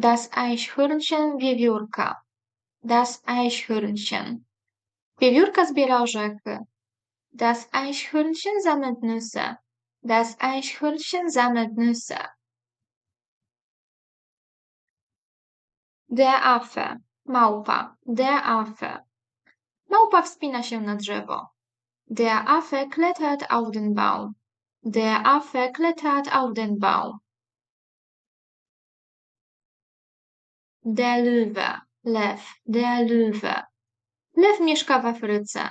Das Eichhörnchen wiewiórka. Das Eichhörnchen. Wiewiórka zbiera orzechy. Das Eichhörnchen sammelt Nüsse. Das Eichhörnchen sammelt Nüsse. Der Affe. Małpa. Der Affe. Małpa wspina się na drzewo. Der Affe klettert auf den Baum. Der Affe klettert auf den Baum. Der Löwe. Lew. Der Löwe. Lew mieszka w Afryce.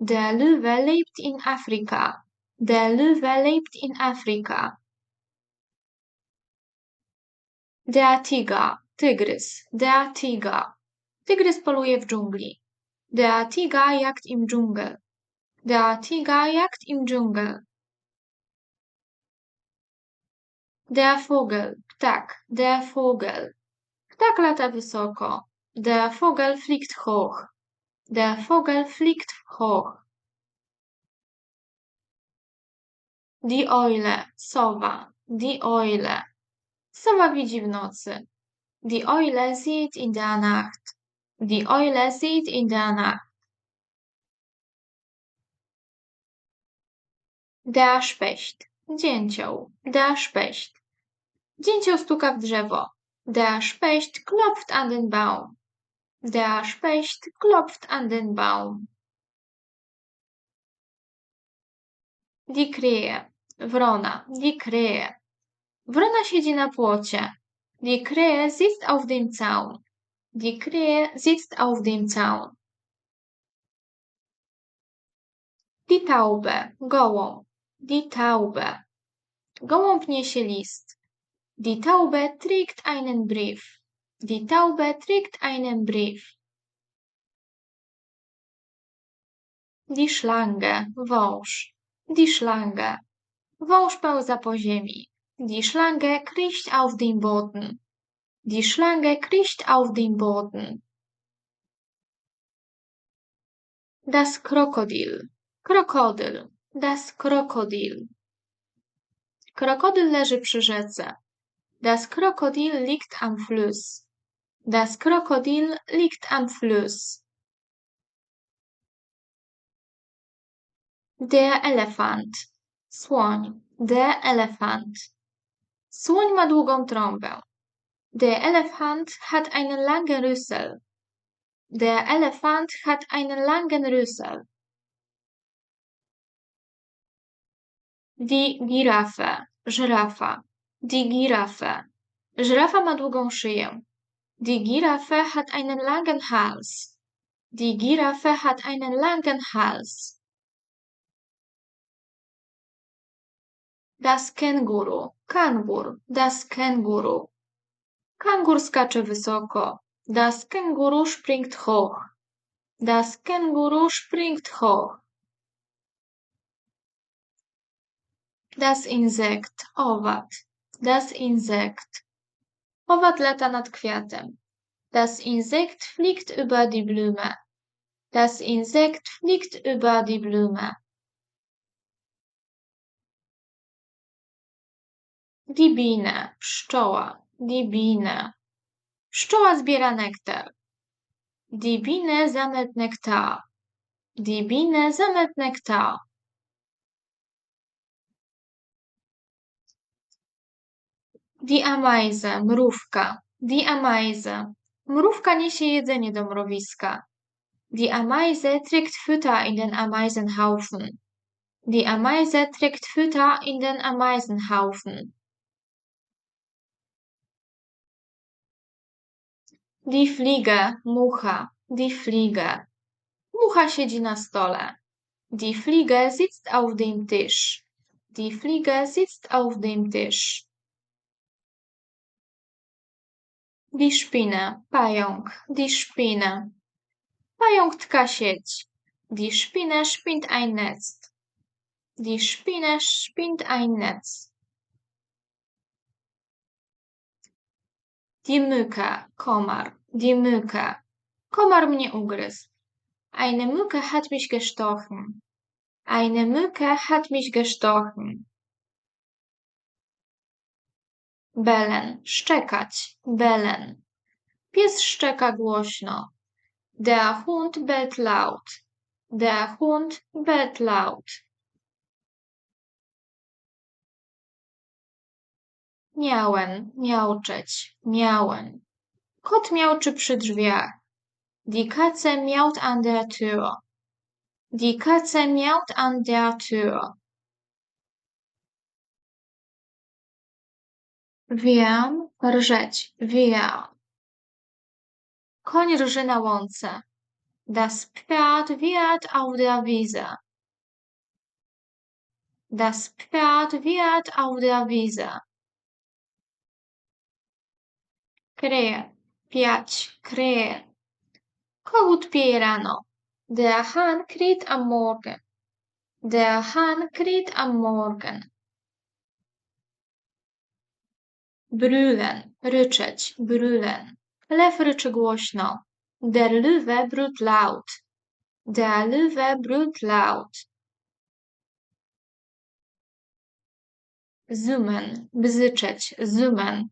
Der Löwe lebt in Afrika. Der Löwe lebt in Afrika. Der Tiger. Tygrys. Der Tiger. Tygrys poluje w dżungli. Der Tiger jagt im Dschungel. Der Tiger jagt im Dschungel. Der Vogel. Ptak. Der Vogel. Ptak lata wysoko. Der Vogel fliegt hoch. Der Vogel fliegt hoch. Die Eule, sowa. Die Eule. Sowa widzi w nocy. Die Eule sieht in der Nacht. Die Eule sieht in der Nacht. Der Specht. Dzięcioł. Der Specht. Dzięcioł stuka w drzewo. Der Specht klopft an den Baum. Der Specht klopft an den Baum. Die Krähe. Wrona. Die Krähe. Wrona siedzi na płocie. Die Krähe sitzt auf dem Zaun. Die Krähe sitzt auf dem Zaun. Die Taube. Gołąb. Die Taube. Gołąb niesie list. Die Taube trägt einen Brief. Die Taube trägt einen Brief. Die Schlange. Wąż. Die Schlange. Wąż pełza po ziemi. Die Schlange kriecht auf den Boden. Die Schlange kriecht auf den Boden. Das Krokodil. Krokodyl. Das Krokodil. Krokodyl leży przy rzece. Das Krokodil liegt am Fluss. Das Krokodil liegt am Fluss. Der Elefant. Słoń. Der Elefant. Słoń ma długą trąbę. Der Elefant hat einen langen Rüssel. Der Elefant hat einen langen Rüssel. Die Giraffe. Żyrafa. Die Giraffe. Żyrafa ma długą szyję. Die Giraffe hat einen langen Hals. Die Giraffe hat einen langen Hals. Das Känguru. Kangur. Das Känguru. Kangur skacze wysoko. Das Känguru springt hoch. Das Känguru springt hoch. Das Insekt. Owad. Das Insekt. Owad lata nad kwiatem. Das Insekt fliegt über die Blume. Das Insekt fliegt über die Blume. Die Biene. Pszczoła. Die Biene. Pszczoła zbiera nektar. Die Biene sammelt Nektar. Die Biene sammelt Nektar. Die Ameise, mrówka. Die Ameise. Mrówka niesie jedzenie do mrowiska. Die Ameise trägt Futter in den Ameisenhaufen. Die Ameise trägt Futter in den Ameisenhaufen. Die Fliege, mucha. Die Fliege. Mucha siedzi na stole. Die Fliege sitzt auf dem Tisch. Die Fliege sitzt auf dem Tisch. Die Spinne, pająk. Die Spinne. Pająk tka sieć. Die Spinne spinnt ein Netz. Die Spinne spinnt ein Netz. Die Mücke, Komar. Die Mücke. Komar mnie ugryzł. Eine Mücke hat mich gestochen. Eine Mücke hat mich gestochen. Bellen, szczekać, bellen. Pies szczeka głośno. Der Hund bellt laut. Der Hund bellt laut. Miałem, miauczeć, miałem. Kot miauczy przy drzwiach. Die Katze miaut an der Tür. Die Katze miaut an der Tür. Wiem, rżeć, wir. Koń rży na łące. Das Pferd wird auf der Wiese. Das Pferd wird auf der Wiese. Krähe, piać, krähe. Kogut pieje rano. Der Hahn kräht am Morgen. Der Hahn kräht am Morgen. Brüllen, ryczeć, brüllen. Lew ryczy głośno. Der Löwe brüllt laut. Der Löwe brüllt laut. Zoomen, bzyczeć, zoomen.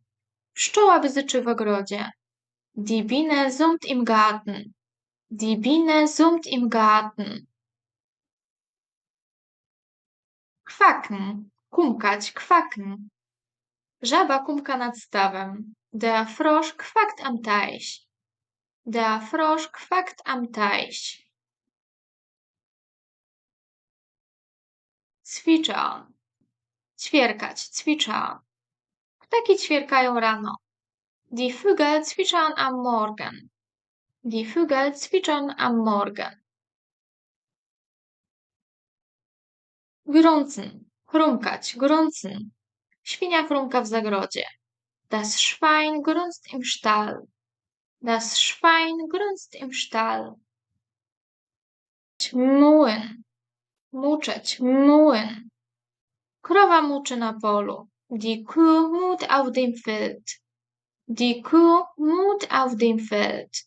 Pszczoła bzyczy w ogrodzie. Die Biene summt im Garten. Die Biene summt im Garten. Kwaken, kumkać, kwaken. Żaba kumka nad stawem. Der Frosch kwakt am Teich. Der Frosch kwakt am Teich. Ćwiczę. Ćwierkać, ćwiczę. Ptaki ćwierkają rano. Die Vögel zwitschern am Morgen. Die Vögel zwitschern am Morgen. Grunzen, chrumkać, grunzen. Świnia chrumka w zagrodzie. Das Schwein grunzt im Stall. Das Schwein grunzt im Stall. Młyn. Muczeć, młyn. Krowa muczy na polu. Die Kuh mut auf dem Feld. Die Kuh mut auf dem Feld.